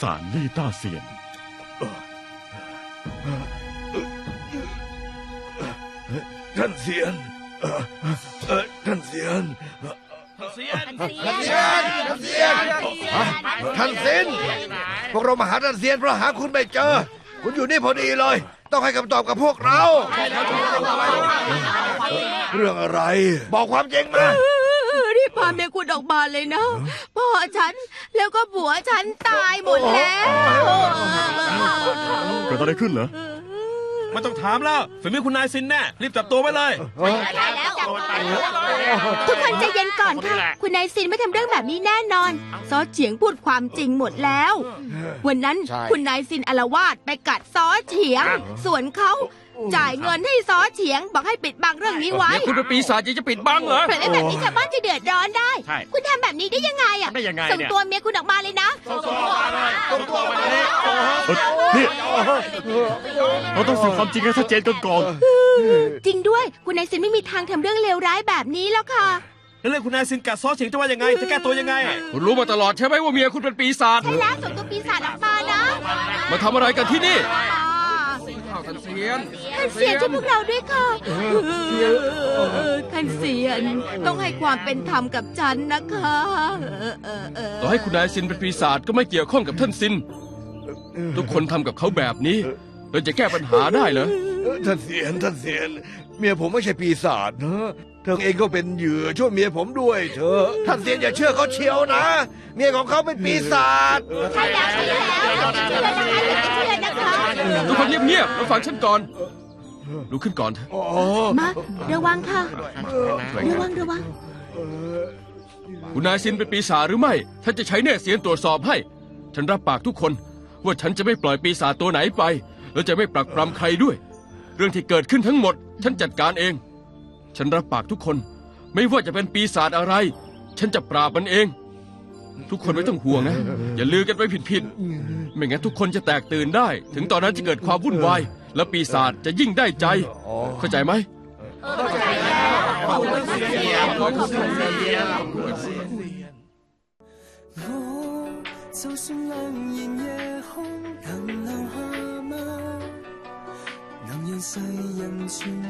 สารลี่ต้าเซียน ท่านเสียนเอ่อเอ่อท่านเสียนเสียน ท่านเสียนท่านเสียนฮะท่านสินพวกเรามาหาท่านเสียนเพราะหาคุณไม่เจอ คุณอยู่นี่พอดีเลย ต้องให้คำตอบกับพวกเรา เรื่องอะไร บอกความจริงมารีบ พาเมียคุณออกมาเลยนะพ่อฉันแล้วก็ผัวฉันตายหมดแล้วเกิดอะไรขึ้นเหรอไม่ต้องถามแล้วฝีมือคุณนายซินแน่รีบจับตัวไว้เลยทุกคนใจเย็นก่อนค่ะ คุณนายซินไม่ทำเรื่องแบบนี้แน่นอน ซอเฉียงพูดความจริงหมดแล้ว วันนั้นใช่คุณนายซินอารวาสไปกัดซอเฉียง ส่วนเขา จ่ายเงินให้ซอเฉียงบอกให้ปิดบังเรื่องนี้ไว้เดี๋ยวคุณเป็นปีศาจยังจะปิดบังเหรอเพราะแบบนี้ชาวบ้านจะเดือดร้อนได้ ใช่ คุณทำแบบนี้ได้ยังไงอะ ได้ยังไงส่งเนี่ยตัวเมียคุณออกมาเลยนะเอ้ยนี่เราต้องสื่อความจริงให้ชัดเจนกันก่อนจริงด้วย คุณนายซินไม่มีทางทำเรื่องเลวร้ายแบบนี้แล้วค่ะ แล้วเรื่องคุณนายซินกัดซอสเฉียงจะว่ายังไง จะแก้ตัวยังไง คุณรู้มาตลอดใช่ไหมว่าเมียคุณเป็นปีศาจใช่แล้วส่งตัวปีศาจออกมานะ มาทำอะไรกันที่นี่ อ่าข้าวทันเสียนท่านเสียช่วยพวกเราด้วยค่ะท่านเสียนต้องให้ความเป็นธรรมกับฉันนะคะเออเออเออต่อให้คุณนายซินเป็นปีศาจก็ไม่เกี่ยวข้องกับท่านซิน ทุกคนทำกับเขาแบบนี้ เราจะแก้ปัญหาได้เหรอท่านเสียนท่านเสียน เมียผมไม่ใช่ปีศาจนะเธอเองก็เป็นเหยื่อช่วยเมียผมด้วยเถอะท่านเสียนอย่าเชื่อเขาเชียวนะ เมียของเขาเป็นปีศาจใช่แล้วใช่แล้วอย่าไปเชื่อนะคะอย่าไปเชื่อนะคะ ทุกคนเงียบๆแล้วฟังฉันก่อนลุกขึ้นก่อนเถอะอ๋อมาระวังค่ะ ระวังระวังคุณนายซินเป็นปีศาจหรือไม่ฉันจะใช้เนตรเสียนตรวจสอบให้ ฉันรับปากทุกคน ว่าฉันจะไม่ปล่อยปีศาจตัวไหนไป และจะไม่ปรักปรำใครด้วย เรื่องที่เกิดขึ้นทั้งหมด ฉันจัดการเอง ฉันรับปากทุกคน ไม่ว่าจะเป็นปีศาจอะไร ฉันจะปราบมันเอง ทุกคนไม่ต้องห่วงนะ อย่าลือกันไปผิดๆไม่งั้นทุกคนจะแตกตื่นได้ ถึงตอนนั้นจะเกิดความวุ่นวาย และปีศาจจะยิ่งได้ใจ เข้าใจไหม 我就算两然夜空能留下吗？能让世人全